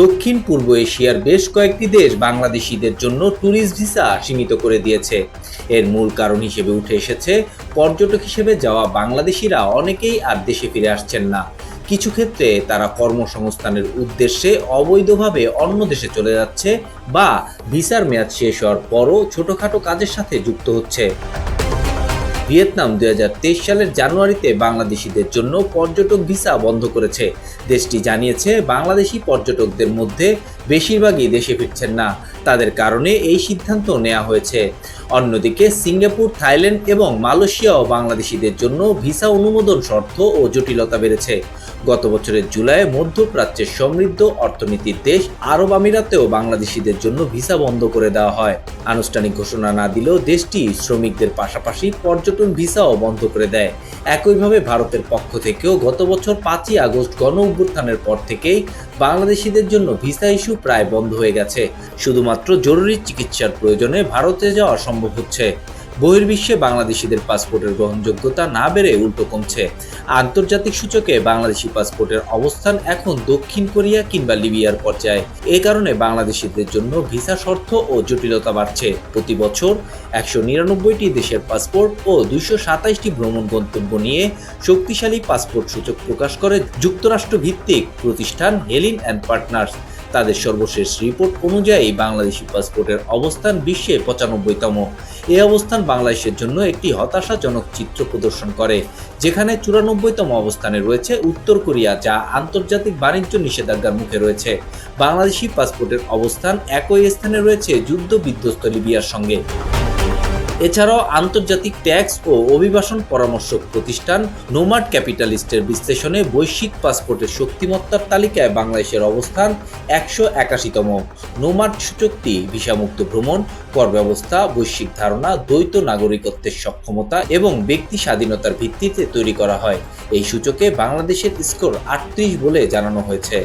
দক্ষিণ পূর্ব এশিয়ার বেশ কয়েকটি দেশ বাংলাদেশিদের জন্য ট্যুরিস্ট ভিসা সীমিত করে দিয়েছে। এর মূল কারণ হিসেবে উঠে এসেছে, পর্যটক হিসেবে যাওয়া বাংলাদেশিরা অনেকেই আর দেশে ফিরে আসছেন না। কিছু ক্ষেত্রে তারা কর্মসংস্থানের উদ্দেশ্যে অবৈধভাবে অন্য দেশে চলে যাচ্ছে বা ভিসার মেয়াদ শেষ হওয়ার পরও ছোটোখাটো কাজের সাথে যুক্ত হচ্ছে। ভিয়েতনাম দুই সালের জানুয়ারিতে বাংলাদেশিদের জন্য পর্যটক ভিসা বন্ধ করেছে। দেশটি জানিয়েছে, বাংলাদেশি পর্যটকদের মধ্যে বেশিরভাগই দেশে ফিরছেন না। তাদের কারণে এই সিদ্ধান্ত নেওয়া হয়েছে। অন্যদিকে, সিঙ্গাপুর, থাইল্যান্ড এবং মালয়েশিয়াও বাংলাদেশিদের জন্য ভিসা অনুমোদন শর্ত ও জটিলতা বেড়েছে। গত বছরের জুলাই মধ্যপ্রাচ্যের সমৃদ্ধ অর্থনীতির দেশ আরব আমিরাতেও বাংলাদেশিদের জন্য ভিসা বন্ধ করে দেওয়া হয়। আনুষ্ঠানিক ঘোষণা না দিলেও দেশটি শ্রমিকদের পাশাপাশি পর্যটন ভিসাও বন্ধ করে দেয়। একইভাবে ভারতের পক্ষ থেকেও গত বছর পাঁচই আগস্ট গণ অভ্যুত্থানের পর থেকেই বাংলাদেশিদের জন্য ভিসা ইস্যু প্রায় বন্ধ হয়ে গেছে। শুধুমাত্র জরুরি চিকিৎসার প্রয়োজনে ভারতে যাওয়া সম্ভব হচ্ছে। বহির্বিশ্বে বাংলাদেশিদের পাসপোর্টের গ্রহণযোগ্যতা না বেড়ে উল্টো কমছে। আন্তর্জাতিক সূচকে বাংলাদেশি পাসপোর্টের অবস্থান এখন দক্ষিণ কোরিয়া কিংবা লিবিয়ার পর্যায়ে। এ কারণে বাংলাদেশিদের জন্য ভিসা শর্ত ও জটিলতা বাড়ছে। প্রতি বছর একশো নিরানব্বইটি দেশের পাসপোর্ট ও দুইশো সাতাইশটি ভ্রমণ গন্তব্য নিয়ে শক্তিশালী পাসপোর্ট সূচক প্রকাশ করে যুক্তরাষ্ট্র ভিত্তিক প্রতিষ্ঠান হেলিন অ্যান্ড পার্টনার্স। তাদের সর্বশেষ রিপোর্ট অনুযায়ী বাংলাদেশি পাসপোর্টের অবস্থান বিশ্বে পঁচানব্বইতম। এ অবস্থান বাংলাদেশের জন্য একটি হতাশাজনক চিত্র প্রদর্শন করে, যেখানে চুরানব্বইতম অবস্থানে রয়েছে উত্তর কোরিয়া, যা আন্তর্জাতিক বাণিজ্য নিষেধাজ্ঞার মুখে রয়েছে। বাংলাদেশি পাসপোর্টের অবস্থান একই স্থানে রয়েছে যুদ্ধ বিধ্বস্ত লিবিয়ার সঙ্গে। এছাড়াও আন্তর্জাতিক ট্যাক্স ও অভিবাসন পরামর্শক প্রতিষ্ঠান নোমাড ক্যাপিটালিস্টের বিশ্লেষণে বৈশ্বিক পাসপোর্টের শক্তিমত্তার তালিকায় বাংলাদেশের অবস্থান একশো একাশিতম। নোমাড সূচকটি ভিসামুক্ত ভ্রমণ, কর ব্যবস্থা, বৈশ্বিক ধারণা, দ্বৈত নাগরিকত্বের সক্ষমতা এবং ব্যক্তি স্বাধীনতার ভিত্তিতে তৈরি করা হয়। এই সূচকে বাংলাদেশের স্কোর আটত্রিশ বলে জানানো হয়েছে।